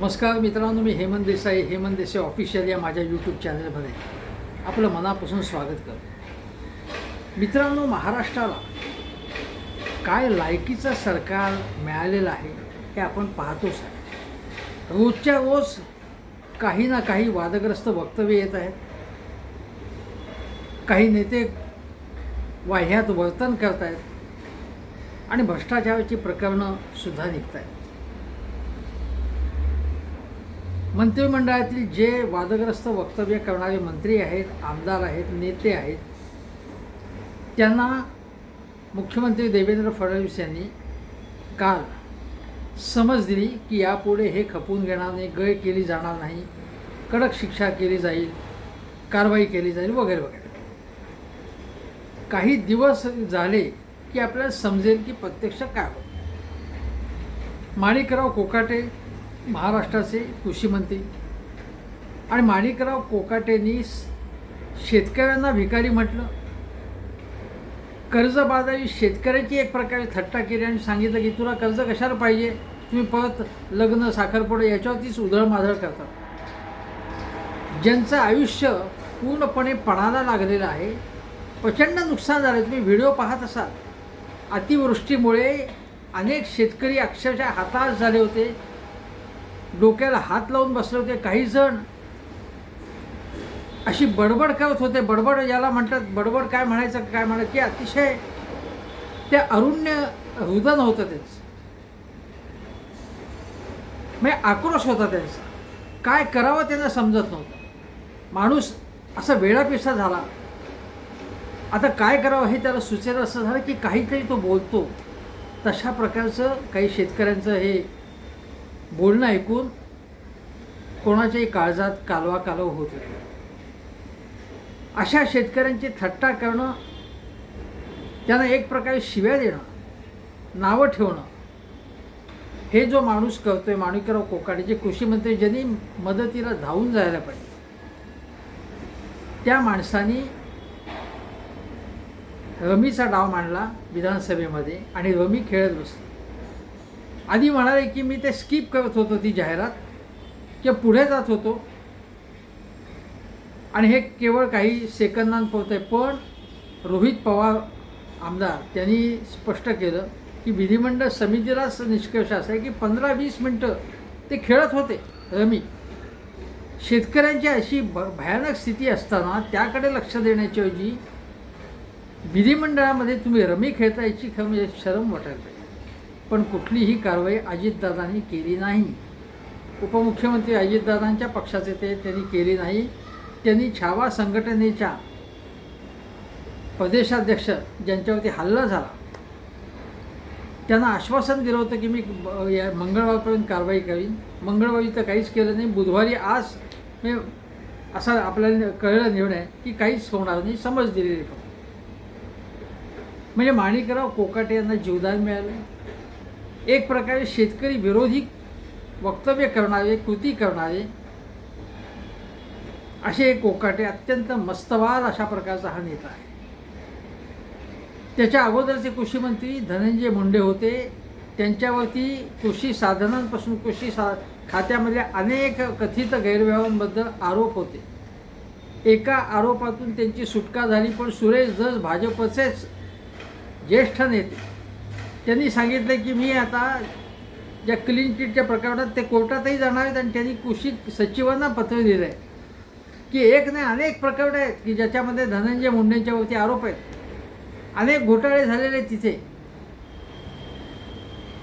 नमस्कार मित्रांनो मी हेमंत देसाई. हेमंत देसाई ऑफिशियल या माझ्या यूट्यूब चॅनलमध्ये आपलं मनापासून स्वागत करतो. मित्रांनो महाराष्ट्राला काय लायकीचं सरकार मिळालेलं आहे हे आपण पाहतोच आहे. रोजच्या रोज काही ना काही वादग्रस्त वक्तव्य येत आहेत. काही नेते वाह्यात वर्तन करत आहेत आणि भ्रष्टाचाराची प्रकरणं सुद्धा निघत आहेत मंत्रिमंडळातील जे वादग्रस्त वक्तव्य करणारे मंत्री आहेत आमदार आहेत नेते आहेत त्यांना मुख्यमंत्री देवेंद्र फडणवीस यांनी काल समज दिली की यापुढे हे खपून घेणार नाही गय केली जाणार नाही कडक शिक्षा केली जाईल कारवाई केली जाईल वगैरे वगैरे. काही दिवस झाले की आपल्याला समजेल की प्रत्यक्ष काय होतं. माणिकराव कोकाटे महाराष्ट्राचे कृषी मंत्री आणि माणिकराव कोकाटेंनी शेतकऱ्यांना भिकारी म्हटलं. कर्जबाजारी शेतकऱ्याची एक प्रकारे थट्टा केली आणि सांगितलं की तुला कर्ज कशाला पाहिजे? तुम्ही परत लग्न साखरपुडे याच्यावरतीच उधळमाधळ करता. ज्यांचं आयुष्य पूर्णपणे पणाला लागलेलं आहे प्रचंड नुकसान झालं. तुम्ही व्हिडिओ पाहत असाल. अतिवृष्टीमुळे अनेक शेतकरी अक्षरशः हताश झाले होते. डोक्याला हात लावून बसले होते काही जण. अशी बडबड करत होते. बडबड याला म्हणतात बडबड काय म्हणायचं काय म्हणायचं की अतिशय ते अरुण्य हृदन होतं त्यांचं. म्हणजे आक्रोश होता त्यांचा. काय करावं त्यांना समजत नव्हतं. माणूस असा वेळापिसा झाला. आता काय करावं हे त्याला सुचेल असं झालं की काहीतरी तो बोलतो. तशा प्रकारचं काही शेतकऱ्यांचं हे बोलणं ऐकून कोणाच्याही काळजात कालवा कालव होत होते अशा शेतकऱ्यांची थट्टा करणं त्यांना एक प्रकारे शिव्या देणं नावं ठेवणं हे जो माणूस करतोय माणिकराव कोकाडीचे जे कृषी मंत्री ज्यांनी मदतीला धावून जायला पाहिजे. त्या माणसानी रमीचा डाव मांडला विधानसभेमध्ये आणि रमी खेळत बसली. आधी म्हणाले की मी ते स्किप करत होतो ती जाहिरात किंवा पुढे जात होतो. आणि हे केवळ काही सेकंदांपुरतं आहे पण रोहित पवार आमदार त्यांनी स्पष्ट केलं की विधिमंडळ समितीलाच निष्कर्ष असा आहे की पंधरा वीस मिनटं ते खेळत होते रमी. शेतकऱ्यांची अशी भ भयानक स्थिती असताना त्याकडे लक्ष देण्याच्याऐवजी विधिमंडळामध्ये तुम्ही रमी खेळता याची खरं म्हणजे शरम वाटायला पाहिजे. पण कुठलीही कारवाई अजितदादांनी केली नाही. उपमुख्यमंत्री अजितदादांच्या पक्षाचे ते त्यांनी केली नाही. त्यांनी छावा संघटनेच्या प्रदेशाध्यक्ष ज्यांच्यावरती हल्ला झाला त्यांना आश्वासन दिलं होतं की मी या मंगळवारपर्यंत कारवाई करीन. मंगळवारी तर काहीच केलं नाही. बुधवारी आज मी असा आपल्याला कळलं निर्णय की काहीच होणार नाही समज दिलेली फक्त. म्हणजे माणिकराव कोकाटे यांना जीवदान मिळालं. एक प्रकारे शेतकरी विरोधी वक्तव्य करणारे कृती करणारे असे एक कोकाटे अत्यंत मस्तवार अशा प्रकारचा हा नेता आहे. त्याच्या अगोदरचे कृषी मंत्री धनंजय मुंडे होते. त्यांच्यावरती कृषी साधनांपासून कृषी सा खात्यामधल्या अनेक कथित गैरव्यवहारांबद्दल आरोप होते. एका आरोपातून त्यांची सुटका झाली पण सुरेश धस भाजपचेच ज्येष्ठ नेते त्यांनी सांगितलं की मी आता ज्या क्लीन चिटच्या प्रकरणात ते कोर्टातही जाणार आहेत आणि त्यांनी कृषी सचिवांना पत्र दिलं आहे. की एक नाही अनेक प्रकरण आहेत की ज्याच्यामध्ये धनंजय मुंडेंच्यावरती आरोप आहेत. अनेक घोटाळे झालेले आहेत तिथे.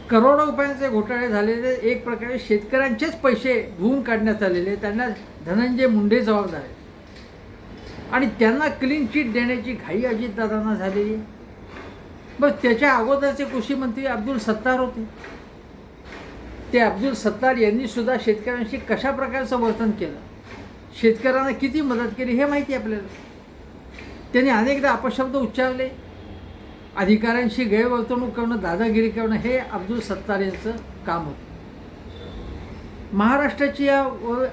करोडो रुपयांचे घोटाळे झालेले एक प्रकारे शेतकऱ्यांचेच पैसे धुवून काढण्यात आलेले त्यांना धनंजय मुंडे जबाबदार आहेत. आणि त्यांना क्लीन चिट देण्याची घाई अजितदादांना झालेली आहे. बस त्याच्या अगोदरचे कृषी मंत्री अब्दुल सत्तार होते. ते अब्दुल सत्तार यांनी सुद्धा शेतकऱ्यांशी कशा प्रकारचं वर्तन केलं? शेतकऱ्यांना किती मदत केली हे माहिती आहे आपल्याला. त्यांनी अनेकदा अपशब्द उच्चारले. अधिकाऱ्यांशी गैरवर्तणूक करणं दादागिरी करणं हे अब्दुल सत्तार यांचं काम होतं. महाराष्ट्राची या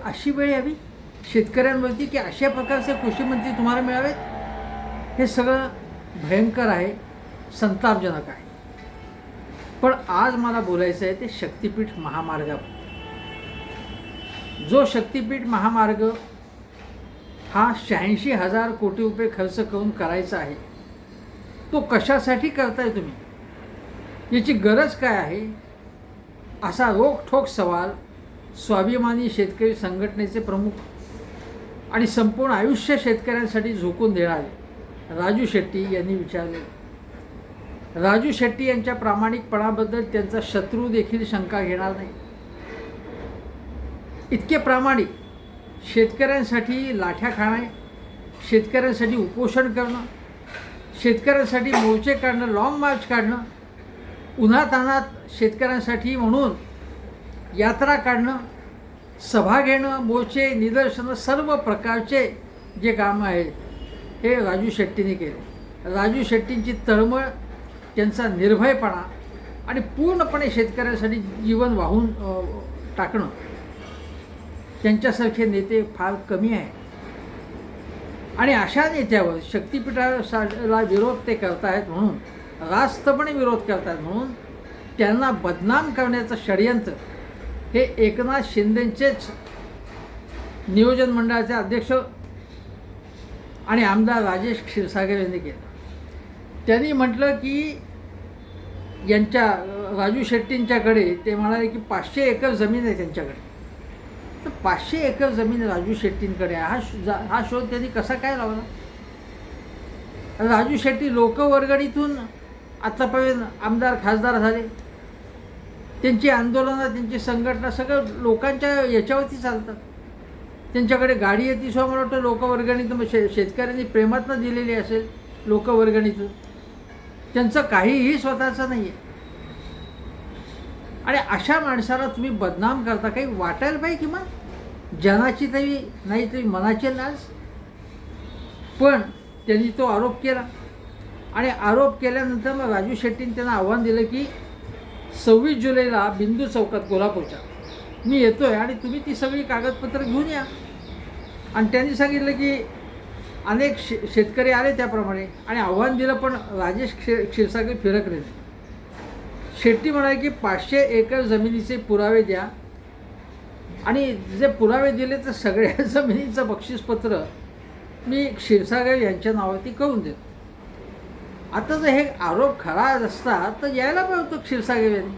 अशी वेळ यावी? शेतकऱ्यांवरती की अशा प्रकारचे कृषी मंत्री तुम्हाला मिळावेत? हे सगळं भयंकर आहे. संतापजनक आहे. पण आज मला बोलायचं आहे ते शक्तिपीठ महामार्गावर. जो शक्तिपीठ महामार्ग हा शहाऐंशी हजार कोटी रुपये खर्च करून करायचा आहे तो कशासाठी करताय तुम्ही? याची गरज काय आहे? असा रोखठोक सवाल स्वाभिमानी शेतकरी संघटनेचे प्रमुख आणि संपूर्ण आयुष्य शेतकऱ्यांसाठी झोकून देणारे राजू शेट्टी यांनी विचारले. राजू शेट्टी यांच्या प्रामाणिकपणाबद्दल त्यांचा शत्रू देखील शंका घेणार नाही. इतके प्रामाणिक शेतकऱ्यांसाठी लाठ्या खाणे शेतकऱ्यांसाठी उपोषण करणं शेतकऱ्यांसाठी मोर्चे काढणं लाँग मार्च काढणं उन्हातानात शेतकऱ्यांसाठी म्हणून यात्रा काढणं सभा घेणं मोर्चे निदर्शनं सर्व प्रकारचे जे कामं आहेत हे राजू शेट्टींनी केले. राजू शेट्टींची तळमळ त्यांचा निर्भयपणा आणि पूर्णपणे शेतकऱ्यांसाठी जीवन वाहून टाकणं. त्यांच्यासारखे नेते फार कमी आहे आणि अशा नेत्यावर शक्तिपीठाला विरोध ते करतायत म्हणून रास्तपणे विरोध करतायत म्हणून त्यांना बदनाम करण्याचं षडयंत्र हे एकनाथ शिंदेंचेच नियोजन मंडळाचे अध्यक्ष आणि आमदार राजेश क्षीरसागर यांनी केलं. त्यांनी म्हटलं की यांच्या राजू शेट्टींच्याकडे ते म्हणाले की पाचशे एकर जमीन आहे त्यांच्याकडे. तर पाचशे एकर जमीन राजू शेट्टींकडे आहे. हा शो जा- हा शोध त्यांनी कसा काय लावला? राजू शेट्टी लोकवर्गणीतून आतापर्यंत आमदार खासदार झाले. त्यांची आंदोलनं त्यांची संघटना सगळं लोकांच्या याच्यावरती चालतात त्यांच्याकडे गाडी येते सो मला वाटतं लोकवर्गणीतून मग शे शेतकऱ्यांनी प्रेमातनं दिलेली असेल लोकवर्गणीतून त्यांचं काहीही स्वतःचं नाही आहे आणि अशा माणसाला तुम्ही बदनाम करता काही वाटायला पाहिजे किंवा जनाची तरी नाही तरी मनाची लाज. पण त्यांनी तो आरोप केला. आणि आरोप केल्यानंतर मग राजू शेट्टीने त्यांना आव्हान दिलं की सव्वीस जुलैला बिंदू चौकात कोल्हापूरच्या मी येतो आहे आणि तुम्ही ती सगळी कागदपत्रं घेऊन या. आणि त्यांनी सांगितलं की अनेक शे शेतकरी आले त्याप्रमाणे. आणि आव्हान दिलं पण राजेश क्षीर क्षीरसागर फिरकले शेट्टी म्हणाले की पाचशे एकर जमिनीचे पुरावे द्या. आणि जे पुरावे दिले तर सगळ्या जमिनीचं बक्षीसपत्र मी क्षीरसागर यांच्या नावावरती करून देतो. आता जर हे आरोप खरा असता तर यायला पाहिजे होतो क्षीरसागर यांनी.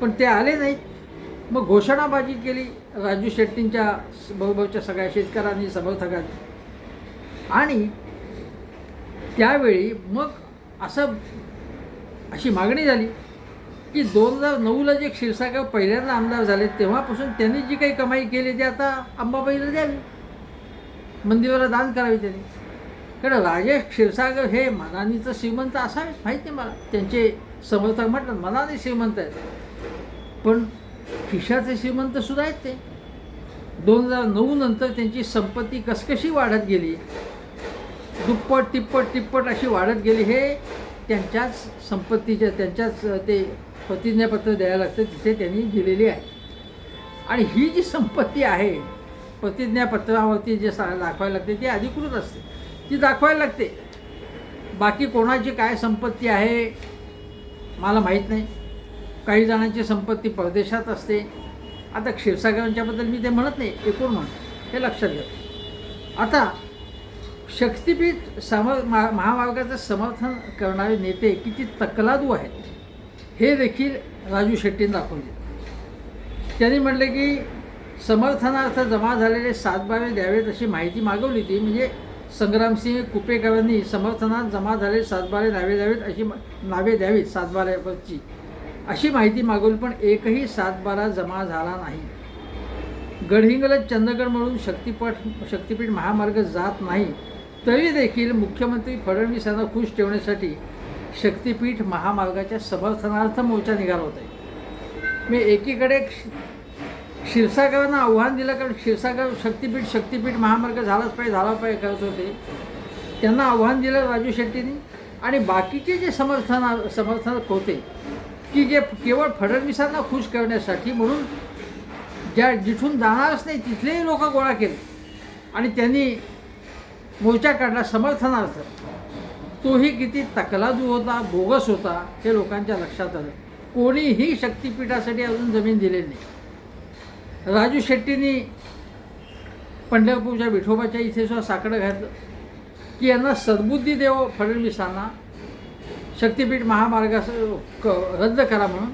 पण ते आले नाहीत. मग घोषणाबाजी केली राजू शेट्टींच्या बरोबरच्या सगळ्या शेतकऱ्यांनी समर्थकांनी. आणि त्यावेळी मग असं अशी मागणी झाली की दोन हजार नऊला जे क्षीरसागर पहिल्यांदा आमदार झाले तेव्हापासून त्यांनी जी काही कमाई केली ती आता अंबाबाईला द्यावी. मंदिराला दान करावी त्यांनी. कारण राजेश क्षीरसागर हे मनानीचं श्रीमंत असावेच माहीत नाही मला. त्यांचे समर्थक म्हटलं मनाने श्रीमंत आहेत. पण खिशाचे श्रीमंत सुद्धा आहेत ते. दोन हजार नऊ नंतर त्यांची संपत्ती कसकशी वाढत गेली दुप्पट तिप्पट तिप्पट अशी वाढत गेली हे त्यांच्याच संपत्तीच्या त्यांच्याच ते प्रतिज्ञापत्र द्यायला लागतं तिथे त्यांनी दिलेली आहे. आणि ही जी संपत्ती आहे प्रतिज्ञापत्रावरती जे सा दाखवायला लागते ती अधिकृत असते. ती दाखवायला लागते बाकी कोणाची काय संपत्ती आहे मला माहीत नाही. काही जणांची संपत्ती परदेशात असते. आता क्षीरसागरांच्याबद्दल मी ते म्हणत नाही एकूण म्हणतो. हे लक्षात घ्या. आता शक्तीपीठ सम मा महामार्गाचं समर्थन करणारे नेते किती तकलादू आहेत हे देखील राजू शेट्टीने दाखवले. त्यांनी म्हटले की समर्थनार्थ जमा झालेले सातबारे द्यावेत अशी माहिती मागवली होती म्हणजे संग्रामसिंह कुपेकरांनी समर्थनात जमा झालेले सातबारे नावे द्यावेत अशी नावे द्यावीत सातबाऱ्यावरची. अशी माहिती मागवली पण एकही सातबारा जमा झाला नाही. गडहिंगलज चंदगड म्हणून शक्तिपठ शक्तिपीठ महामार्ग जात नाही. तरी देखील मुख्यमंत्री फडणवीस यांना खुश ठेवण्यासाठी शक्तिपीठ महामार्गाच्या समर्थनार्थ मोर्चा निघाला होता. मी एकीकडे क्षीरसागरांना आव्हान दिलं कारण क्षीरसागर शक्तिपीठ शक्तिपीठ महामार्ग झालाच पाहिजे झाला पाहिजे करत होते. त्यांना आव्हान दिलं राजू शेट्टींनी आणि बाकीचे जे समर्थना समर्थक होते की जे केवळ फडणवीसांना खुश करण्यासाठी म्हणून ज्या जिथून जाणारच नाही तिथलेही लोक गोळा केले. आणि त्यांनी मोर्चा काढला समर्थनार्थ. तोही किती तकलादू होता बोगस होता हे लोकांच्या लक्षात आलं. कोणीही शक्तिपीठासाठी अजून जमीन दिलेली नाही. राजू शेट्टींनी पंढरपूरच्या विठोबाच्या इथे सुद्धा साकडं घातलं. की यांना सद्बुद्धी देव फडणवीसांना शक्तिपीठ महामार्गास क रद्द करा म्हणून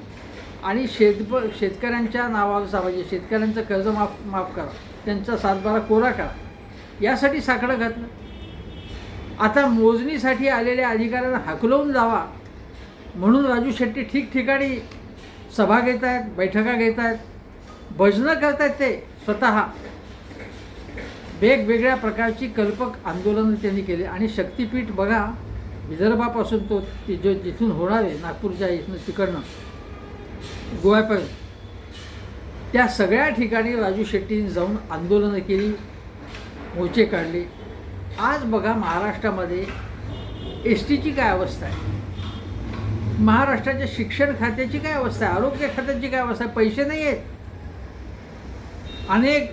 आणि शेतप शेतकऱ्यांच्या नावावर म्हणजे शेतकऱ्यांचं कर्ज माफ माफ करा. त्यांचा सातबारा कोरा करा. यासाठी साकडं घातलं आता मोजणीसाठी आलेल्या अधिकाऱ्यांना हकलवून जावा. म्हणून राजू शेट्टी ठिकठिकाणी सभा घेत आहेत बैठका घेत आहेत. भजनं करत आहेत ते स्वतः. वेगवेगळ्या प्रकारची कल्पक आंदोलनं त्यांनी केली. आणि शक्तिपीठ बघा विदर्भापासून तो ति- जो जिथून होणार आहे नागपूरच्या इथनं तिकडनं गोव्यापर्यंत. त्या सगळ्या ठिकाणी राजू शेट्टीने जाऊन आंदोलनं केली. मोचे काढले. आज बघा महाराष्ट्रामध्ये एस टीची काय अवस्था आहे? महाराष्ट्राच्या शिक्षण खात्याची काय अवस्था आहे? आरोग्य खात्याची काय अवस्था आहे? पैसे नाही आहेत. अनेक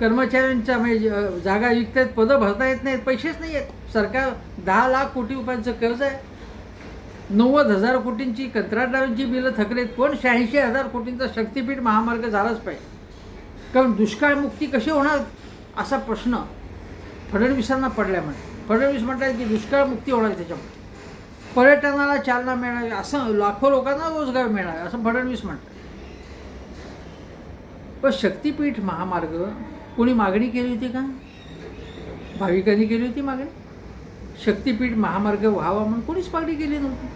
कर्मचाऱ्यांच्या म्हणजे जागा विकत आहेत पदं भरता येत नाहीत पैसेच नाही आहेत. सरकार दहा लाख कोटी रुपयांचं कर्ज आहे. नव्वद हजार कोटींची कंत्राटदारांची बिलं थकलेत पण शहाऐंशी हजार कोटींचा शक्तीपीठ महामार्ग झालाच पाहिजे. कारण दुष्काळमुक्ती कशी होणार? असा प्रश्न फडणवीसांना पडला म्हणे. फडणवीस म्हणतात की दुष्काळमुक्ती होणार त्याच्यामुळे. पर्यटनाला चालना मिळावी असं लाखो लोकांना रोजगार मिळावे असं फडणवीस म्हणतात. पण शक्तीपीठ महामार्ग कोणी मागणी केली होती का? भाविकांनी केली होती मागणी? शक्तीपीठ महामार्ग व्हावा म्हणून कोणीच मागणी केली नव्हती.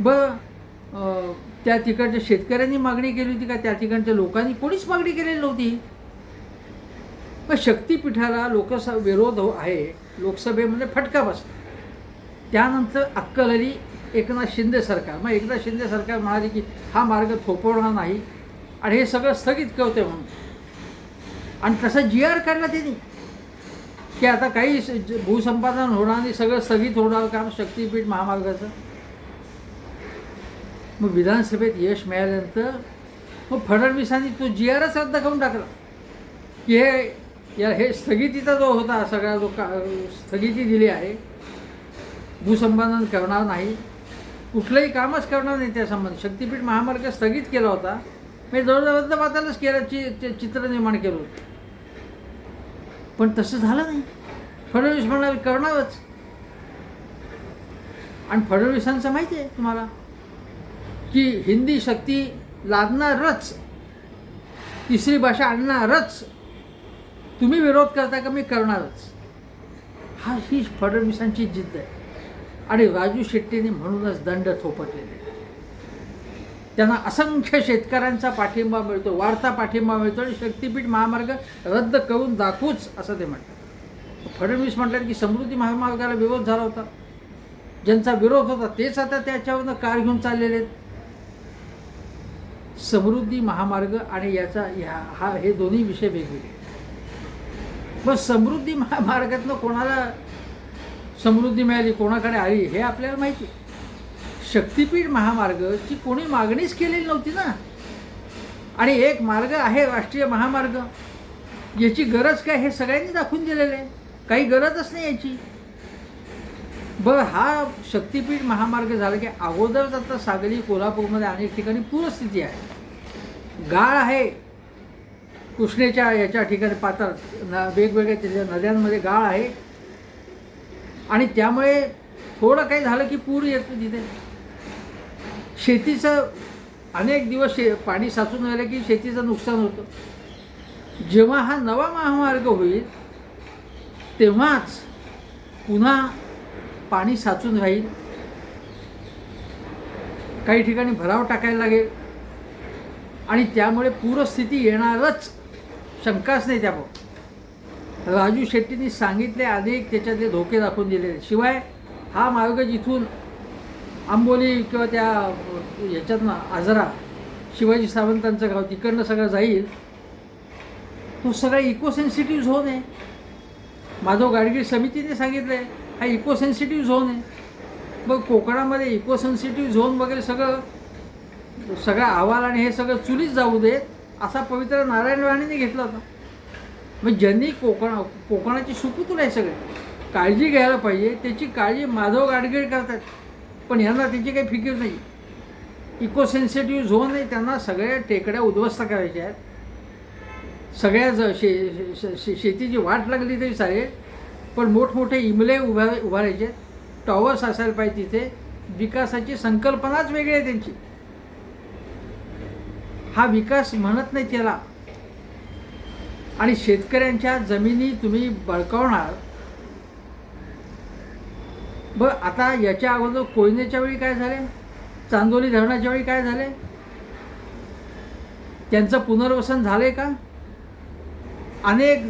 बरं त्या तिकडच्या शेतकऱ्यांनी मागणी केली होती का? त्या ठिकाणच्या लोकांनी कोणीच मागणी केलेली नव्हती. मग शक्तीपीठाला लोकसभा विरोध हो- आहे लोकसभेमध्ये फटका बसला. त्यानंतर अक्कल आली एकनाथ शिंदे सरकार. मग एकनाथ शिंदे सरकार म्हणाले की हा मार्ग थोपवणार नाही. आणि हे सगळं स्थगित करते म्हणून. आणि तसं जी आर काढला त्यांनी. की आता काही ज- भूसंपादन होणार नाही सगळं स्थगित होणार काम शक्तीपीठ महामार्गाचं. मग विधानसभेत यश मिळाल्यानंतर मग फडणवीसांनी तो जी आरच रद्द करून टाकला. की हे या हे स्थगितीचा जो होता सगळा जो का स्थगिती दिली आहे भूसंपादन करणार नाही. कुठलंही कामच करणार नाही त्या संबंध शक्तीपीठ महामार्ग स्थगित केला होता. मी जवळजवळ रद्द केलं चि चि- चित्र निर्माण केलं होतं. पण तसं झालं नाही. फडणवीस म्हणाल करणारच. आणि फडणवीसांचं माहिती आहे तुम्हाला? की हिंदी शक्ती लादणारच. तिसरी भाषा आणणारच. तुम्ही विरोध करता का मी करणारच. हा ही फडणवीसांची जिद्द आहे. आणि राजू शेट्टीने म्हणूनच दंड थोपटलेले त्यांना असंख्य शेतकऱ्यांचा पाठिंबा मिळतो वाढता पाठिंबा मिळतो आणि शक्तीपीठ महामार्ग रद्द करून दाखवूच असं ते म्हणतात. फडणवीस म्हटलं की समृद्धी महामार्गाला विरोध झाला होता. ज्यांचा विरोध होता तेच आता त्याच्यावरनं कार घेऊन चाललेले आहेत. समृद्धी महामार्ग आणि याचा ह्या हा हे दोन्ही विषय वेगवेगळे. मग समृद्धी महामार्गातनं कोणाला समृद्धी मिळाली कोणाकडे आली हे आपल्याला माहिती. आहे. शक्तीपीठ महामार्गची कोणी मागणीच केलेली नव्हती ना. आणि एक मार्ग आहे राष्ट्रीय महामार्ग. याची गरज काय हे सगळ्यांनी दाखवून दिलेलं आहे. काही गरजच नाही याची. बरं हा शक्तीपीठ महामार्ग झाला की अगोदरच आता सागरी कोल्हापूरमध्ये अनेक ठिकाणी पूरस्थिती आहे. गाळ आहे. कृष्णेच्या याच्या ठिकाणी पातळ न वेगवेगळ्या त्याच्या नद्यांमध्ये गाळ आहे. आणि त्यामुळे थोडं काही झालं की पूर येतो तिथे. शेतीचं अनेक दिवस शे पाणी साचून राहिलं की शेतीचं नुकसान होतं. जेव्हा हा नवा महामार्ग होईल तेव्हाच पुन्हा पाणी साचून राहील. काही ठिकाणी भराव टाकायला लागेल. आणि त्यामुळे पूरस्थिती येणारच. शंकाच नाही त्याबाबत राजू शेट्टींनी सांगितले अनेक त्याच्यातले धोके दाखवून दिले. शिवाय हा मार्ग जिथून आंबोली किंवा त्या ह्याच्यातनं आजरा शिवाजी सावंतांचं गाव तिकडनं सगळं जाईल तो सगळा इको सेन्सिटिव्ह झोन आहे. माधव गाडगीळ समितीने सांगितलं आहे हा इको सेन्सिटिव्ह झोन आहे. मग कोकणामध्ये इको सेन्सिटिव्ह झोन वगैरे सगळं सगळा अहवाल आणि हे सगळं चुलीच जाऊ देत असा पवित्र नारायण राणेने घेतला होता. मग ज्यांनी कोकण कोकणाची सुपूतून आहे सगळे काळजी घ्यायला पाहिजे त्याची काळजी माधव गाडगीळ करतात. पण ह्यांना त्याची काही फिकीर नाही. इको सेन्सिटिव्ह झोन आहे त्यांना सगळ्या टेकड्या उद्ध्वस्त करायच्या आहेत. सगळ्या ज शे शे- शे शेतीची वाट लागली तरी चालेल पण मोठमोठे इमले उभा उभारायचे टॉवर्स असायला पाहिजे तिथे. विकासाची संकल्पनाच वेगळी आहे त्यांची. हा विकास म्हणत नाही त्याला. आणि शेतकऱ्यांच्या जमिनी तुम्ही बळकावणार. ब आता याच्या अगोदर कोयनेच्या वेळी काय झाले? चांदोली धरणाच्या वेळी काय झाले? त्यांचं पुनर्वसन झाले का? अनेक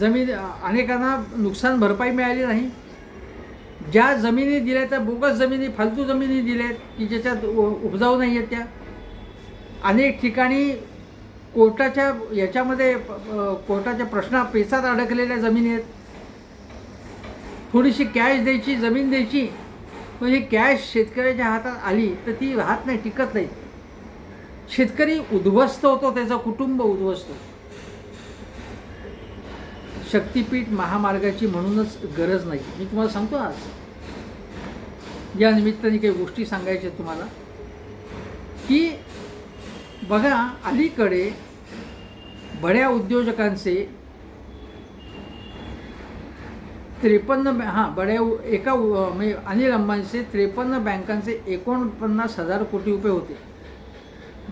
जमीन अनेकांना नुकसान भरपाई मिळाली नाही. ज्या जमिनी दिल्या त्या बोगस जमिनी फालतू जमिनी दिल्यात की ज्याच्यात उ- उपजाऊ नाही आहेत त्या. अनेक ठिकाणी कोर्टाच्या याच्यामध्ये कोर्टाच्या प्रश्ना पेचात अडकलेल्या जमिनी आहेत. थोडीशी कॅश द्यायची जमीन द्यायची. पण ही कॅश शेतकऱ्याच्या हातात आली तर ती राहत नाही टिकत नाही. शेतकरी उद्ध्वस्त होतो त्याचं कुटुंब उद्ध्वस्त. शक्तीपीठ महामार्गाची म्हणूनच गरज नाही. मी तुम्हाला सांगतो आज. या निमित्ताने काही गोष्टी सांगायच्या आहेत तुम्हाला. की बघा अलीकडे बड्या उद्योजकांचे त्रेपन्न बॅ- हां बड्या एका म्हणजे अनिल अंबानीचे त्रेपन्न बँकांचे एकोणपन्नास हजार कोटी रुपये होते.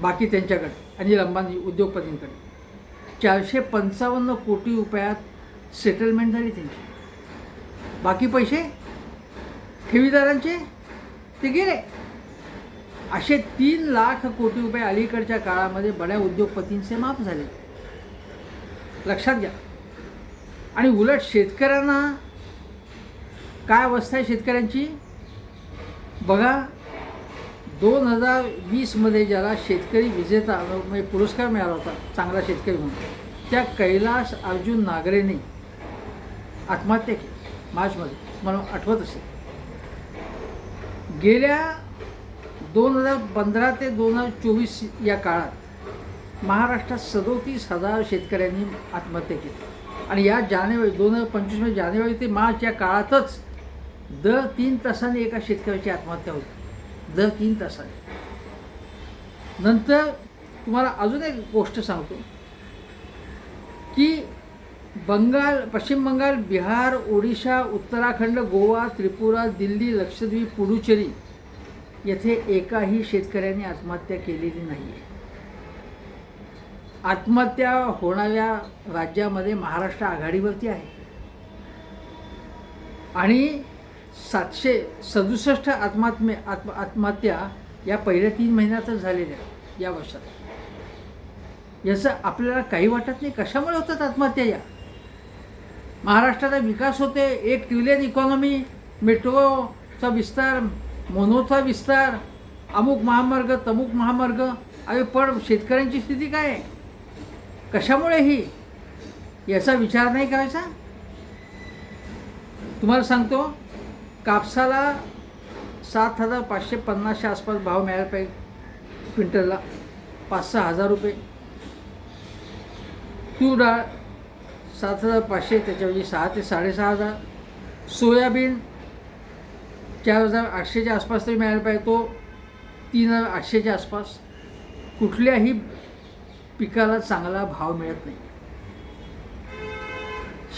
बाकी त्यांच्याकडे अनिल अंबानी उद्योगपतींकडे. चारशे पंचावन्न कोटी रुपयात सेटलमेंट झाली त्यांची. बाकी पैसे ठेवीदारांचे ते गेले. असे तीन लाख कोटी रुपये अलीकडच्या काळामध्ये बड्या उद्योगपतींचे माफ झाले. लक्षात घ्या. आणि उलट शेतकऱ्यांना काय अवस्था आहे शेतकऱ्यांची? बघा दोन हजार वीसमध्ये ज्याला शेतकरी विजेता म्हणजे पुरस्कार मिळाला होता चांगला शेतकरी म्हणून त्या कैलास अर्जुन नागरेने आत्महत्या केली. मार्चमध्ये मला आठवत असेल. गेल्या दोन हजार पंधरा ते दोन हजार चोवीस या काळात महाराष्ट्रात सदोतीस हजार शेतकऱ्यांनी आत्महत्या केली. आणि या जानेवारी दोन हजार पंचवीसमध्ये जानेवारी ते मार्च या काळातच दर तीन तासाने एका शेतकऱ्याची आत्महत्या होती. दर तीन तासाने. नंतर तुम्हाला अजून एक गोष्ट सांगतो की बंगाल पश्चिम बंगाल बिहार ओडिशा उत्तराखंड गोवा त्रिपुरा दिल्ली लक्षद्वीप पुडुचेरी येथे एकाही शेतकऱ्याने आत्महत्या केलेली नाही आहे आत्महत्या होणाऱ्या राज्यामध्ये महाराष्ट्र आघाडीवरती आहे. आणि सातशे सदुसष्ट आत्महत्मे आत्म आत्महत्या या पहिल्या तीन महिन्यातच झालेल्या या वर्षात. याचं आपल्याला काही वाटत नाही कशामुळे होतात आत्महत्या या? महाराष्ट्राचा विकास होते एक ट्रिलियन इकॉनॉमी मेट्रोचा विस्तार मनोचा विस्तार अमुक महामार्ग तमुक महामार्ग अरे पण शेतकऱ्यांची स्थिती काय आहे? कशामुळे ही? याचा विचार नाही करायचा? तुम्हाला सांगतो कापसाला सात हजार पाचशे पन्नासच्या आसपास भाव मिळायला पाहिजे. क्विंटलला पाच सहा हजार रुपये. तूर डाळ सात हजार पाचशे त्याच्याऐवजी सहा ते साडेसहा हजार. सोयाबीन चार हजार आठशेच्या आसपास तरी मिळायला पाहिजे. तो तीन हजार आठशेच्या आसपास कुठल्याही पिकाला चांगला भाव मिळत नाही.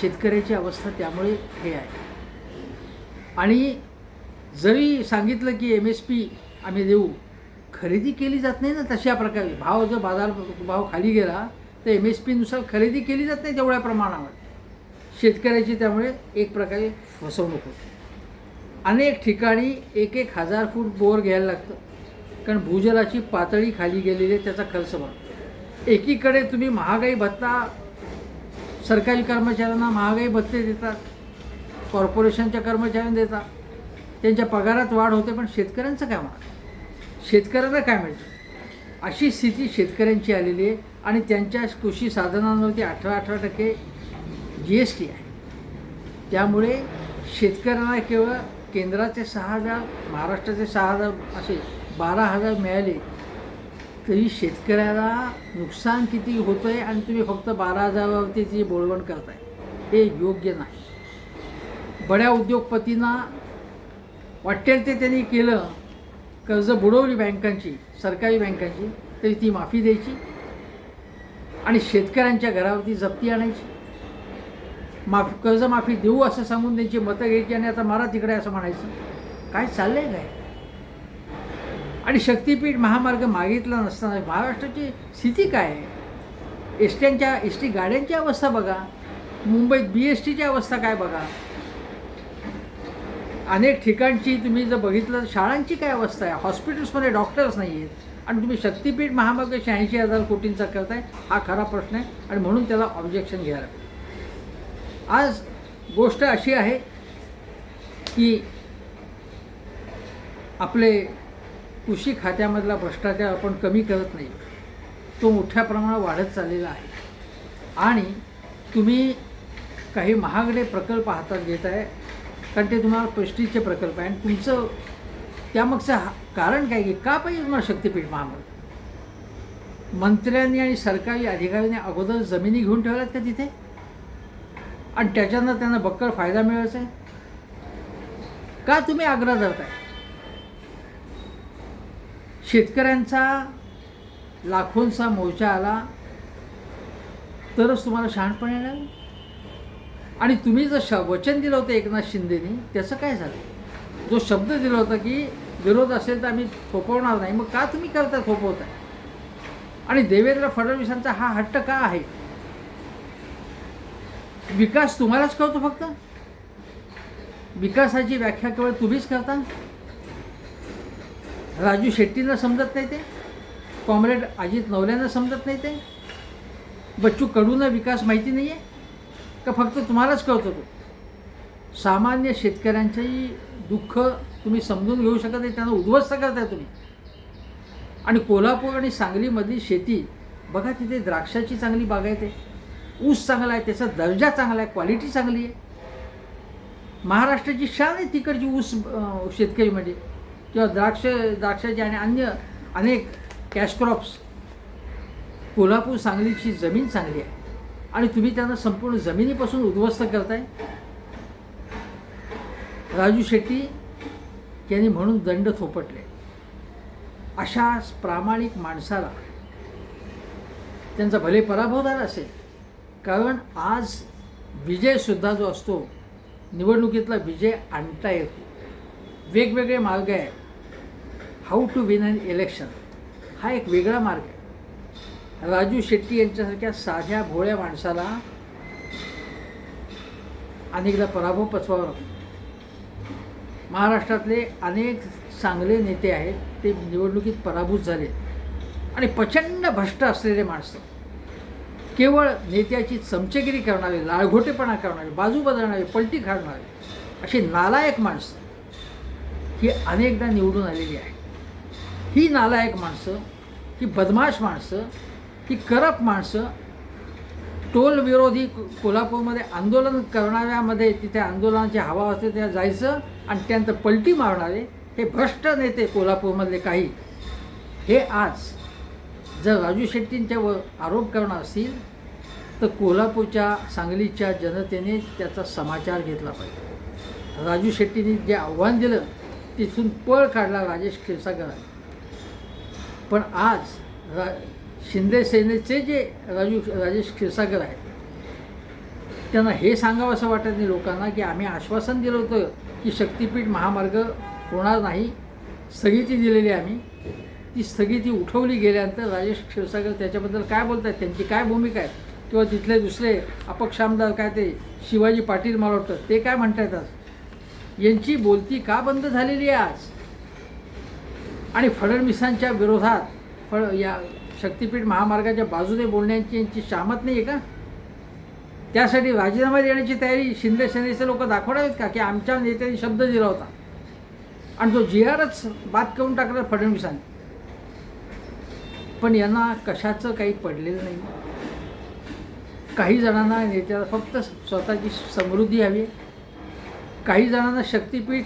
शेतकऱ्याची अवस्था त्यामुळे हे आहे. आणि जरी सांगितलं की एम एस पी आम्ही देऊ खरेदी केली जात नाही ना तशा प्रकारे. भाव जर बाजार भाव खाली गेला तर एम एस पीनुसार खरेदी केली जात नाही तेवढ्या प्रमाणावर शेतकऱ्याची त्यामुळे एक प्रकारे फसवणूक होते. अनेक ठिकाणी एक एक हजार फूट बोर घ्यायला लागतं. कारण भूजलाची पातळी खाली गेलेली आहे त्याचा खर्च वाढतो. एकीकडे तुम्ही महागाई भत्ता सरकारी कर्मचाऱ्यांना महागाई भत्ते देतात कॉर्पोरेशनच्या कर्मचाऱ्यांना देतात. त्यांच्या पगारात वाढ होते पण शेतकऱ्यांचं काय म्हणा शेतकऱ्यांना काय मिळतं? अशी स्थिती शेतकऱ्यांची आलेली आहे आणि त्यांच्या कृषी साधनांवरती अठरा अठरा टक्के जी एस टी आहे. त्यामुळे शेतकऱ्यांना केवळ केंद्राचे सहा हजार महाराष्ट्राचे सहा हजार असे बारा हजार मिळाले तरी शेतकऱ्याला नुकसान किती होतं आहे आणि तुम्ही फक्त बारा हजारावरती ती बोलवण करताय हे योग्य नाही. बड्या उद्योगपतींना वाटेल ते त्यांनी केलं कर्ज बुडवली बँकांची सरकारी बँकांची तरी ती माफी द्यायची आणि शेतकऱ्यांच्या घरावरती जप्ती आणायची. माफ कर्जमाफी देऊ असं सांगून त्यांची मतं घ्यायची आणि आता मारा तिकडे असं म्हणायचं. काय चाललंय काय? आणि शक्तीपीठ महामार्ग मागितला नसताना महाराष्ट्राची स्थिती काय? आहे एस ट्यांच्या एस टी गाड्यांची अवस्था बघा. मुंबईत बी एस टीची अवस्था काय बघा? अनेक ठिकाणची तुम्ही जर बघितलं तर शाळांची काय अवस्था आहे? हॉस्पिटल्समध्ये डॉक्टर्स नाही आहेत. आणि तुम्ही शक्तीपीठ महामार्ग शहाऐंशी हजार कोटींचा करताय हा खरा प्रश्न आहे. आणि म्हणून त्याला ऑब्जेक्शन घ्यायला आज गोष्ट अशी आहे की आपले कृषी खात्यामधला भ्रष्टाचार आपण कमी करत नाही. तो मोठ्या प्रमाणात वाढत चाललेला आहे. आणि तुम्ही काही महागडे प्रकल्प हातात घेत आहे कारण ते तुम्हाला पेस्टीजचे प्रकल्प आहे. आणि तुमचं त्यामागचं हा- कारण काय की का पाहिजे तुम्हाला शक्तीपीठ महामार्ग मंत्र्यांनी आणि सरकारी अधिकाऱ्यांनी अगोदर जमिनी घेऊन ठेवल्यात का तिथे? आणि त्याच्यानं त्यांना बक्कळ फायदा मिळायचा आहे. का तुम्ही आग्रह धरताय? शेतकऱ्यांचा लाखोंचा मोर्चा आला तरच तुम्हाला शहाणपण येणार? आणि तुम्ही जर श वचन दिलं होतं एकनाथ शिंदेनी त्याचं काय झालं? जो शब्द दिला होता की विरोध असेल तर आम्ही थोपवणार नाही मग का तुम्ही करता थोपवताय? आणि देवेंद्र फडणवीसांचा हा हट्ट का आहे? विकास तुम्हालाच कळतो फक्त? विकासाची व्याख्या केवळ तुम्हीच करता? राजू शेट्टींना समजत नाही ते? कॉम्रेड अजित नवल्यांना समजत नाही ते? बच्चू कडूंना विकास माहिती नाही आहे का फक्त तुम्हालाच कळतो तो? सामान्य शेतकऱ्यांचंही दुःख तुम्ही समजून घेऊ शकत नाही त्यांना उद्ध्वस्त करताय तुम्ही. आणि कोल्हापूर आणि सांगलीमधली शेती बघा तिथे द्राक्षाची चांगली बागायत आहे ऊस चांगला आहे त्याचा दर्जा चांगला आहे क्वालिटी चांगली आहे. महाराष्ट्राची शान आहे तिकडची ऊस शेतकरी म्हणजे किंवा द्राक्ष द्राक्षाचे आणि अन्य अनेक कॅश क्रॉप्स कोल्हापूर सांगलीची जमीन चांगली आहे. आणि तुम्ही त्यांना संपूर्ण जमिनीपासून उद्ध्वस्त करताय. राजू शेट्टी यांनी म्हणून दंड थोपटले. अशा प्रामाणिक माणसाला त्यांचा भले पराभव झाला असेल कारण आज विजयसुद्धा जो असतो निवडणुकीतला विजय आणता येतो. वेगवेगळे मार्ग आहेत how to win an election हा एक वेगळा मार्ग आहे. राजू शेट्टी यांच्यासारख्या साध्या भोळ्या माणसाला अनेकदा पराभव पचवावा लागतो. महाराष्ट्रातले अनेक चांगले नेते आहेत ते निवडणुकीत पराभूत झाले. आणि प्रचंड भ्रष्ट असलेले माणसं. केवळ नेत्याची चमचेगिरी करणारे लाळघोटेपणा करणारे बाजू बदलणारे पलटी घालणारे अशी नालायक माणसं ही अनेकदा निवडून आलेली आहे ही नालायक माणसं ही बदमाश माणसं ही करप माणसं टोल विरोधी कोल्हापूरमध्ये आंदोलन करणाऱ्यामध्ये तिथे आंदोलनाची हवा असते त्या जायचं आणि त्यानंतर पलटी मारणारे हे भ्रष्ट नेते कोल्हापूरमधले काही. हे आज जर राजू शेट्टींच्यावर आरोप करणार असतील तर कोल्हापूरच्या सांगलीच्या जनतेने त्याचा समाचार घेतला पाहिजे. राजू शेट्टींनी जे आव्हान दिलं तिथून पळ काढला राजेश क्षीरसागरांनी पण आज रा शिंदे सेनेचे जे राजू राजेश क्षीरसागर आहेत त्यांना हे सांगावं असं वाटत नाही लोकांना की आम्ही आश्वासन दिलं होतं की शक्तीपीठ महामार्ग होणार नाही. स्थगिती दिलेली आम्ही. ती स्थगिती उठवली गेल्यानंतर राजेश क्षीरसागर त्याच्याबद्दल काय बोलत आहेत त्यांची काय भूमिका आहे किंवा तिथले दुसरे अपक्ष आमदार काय ते? शिवाजी पाटील मला वाटतं ते काय म्हणतात आज? यांची बोलती का बंद झालेली आहे आज? आणि फडणवीसांच्या विरोधात फड या शक्तीपीठ महामार्गाच्या बाजूने बोलण्याची यांची शामत नाही आहे का? त्यासाठी राजीनामा देण्याची तयारी शिंदे सेनेचे लोक दाखवणार आहेत का? की आमच्या नेत्यांनी शब्द दिला होता. आणि तो जी आरच बाद करून टाकला फडणवीसांनी. पण यांना कशाचं काही पडलेलं नाही. काही जणांना नेत्याला फक्त स्वतःची समृद्धी हवी आहे. काही जणांना शक्तीपीठ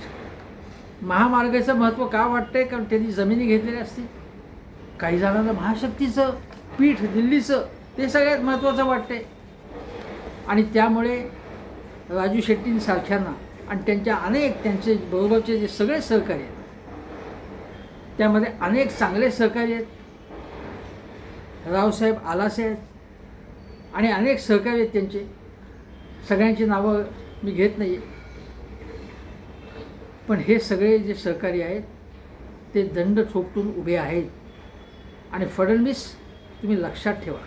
महामार्गाचं महत्त्व का वाटतंय? कारण त्यांनी जमिनी घेतलेल्या असतील. काही जणांना महाशक्तीचं पीठ दिल्लीचं ते सगळ्यात महत्त्वाचं वाटते आणि त्यामुळे राजू शेट्टींसारख्यांना आणि त्यांच्या अनेक त्यांचे बरोबरचे जे सगळे सहकारी आहेत त्यामध्ये अनेक चांगले सहकारी आहेत. रावसाहेब आलासाहेब आणि अनेक सहकारी आहेत त्यांचे. सगळ्यांची नावं मी घेत नाही पण हे सगळे जे सहकारी आहेत ते दंड चोपटून उभे आहेत. आणि फडणवीस तुम्ही लक्षात ठेवा.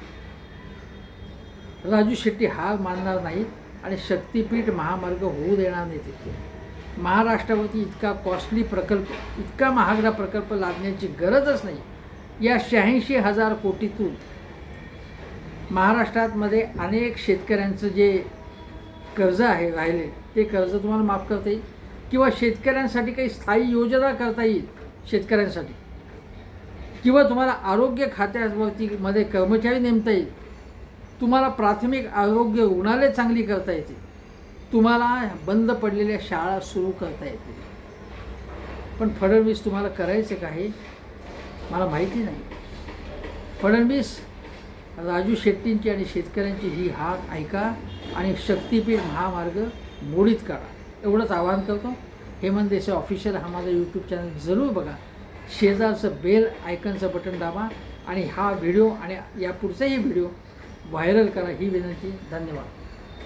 राजू शेट्टी हार मानणार नाहीत आणि शक्तीपीठ महामार्ग होऊ देणार नाही तिथे महाराष्ट्रावरती इतका कॉस्टली प्रकल्प इतका महागडा प्रकल्प लादण्याची गरजच नाही. या शहाऐंशी हजार कोटीतून महाराष्ट्रातमध्ये अनेक शेतकऱ्यांचं जे कर्ज आहे राहिले ते कर्ज तुम्हाला माफ करता येईल. किंवा शेतकऱ्यांसाठी काही स्थायी योजना करता येईल शेतकऱ्यांसाठी. किंवा तुम्हाला आरोग्य खात्यावरती मध्ये कर्मचारी नेमता येईल. तुम्हाला प्राथमिक आरोग्य रुग्णालय चांगली करता येते. तुम्हाला बंद पडलेल्या शाळा सुरू करता येतील. पण फडणवीस तुम्हाला करायचं का हे मला माहिती नाही. फडणवीस राजू शेट्टींची आणि शेतकऱ्यांची ही हाक ऐका आणि शक्तीपीठ महामार्ग मोडीत काढा. एवढंच आवाहन करतो. हेमंत देसाई ऑफिशियल हा माझा यूट्यूब चॅनल जरूर बघा. शेजारचं बेल आयकनचं बटन दाबा आणि हा व्हिडिओ आणि यापुढचाही व्हिडिओ व्हायरल करा ही विनंती. धन्यवाद.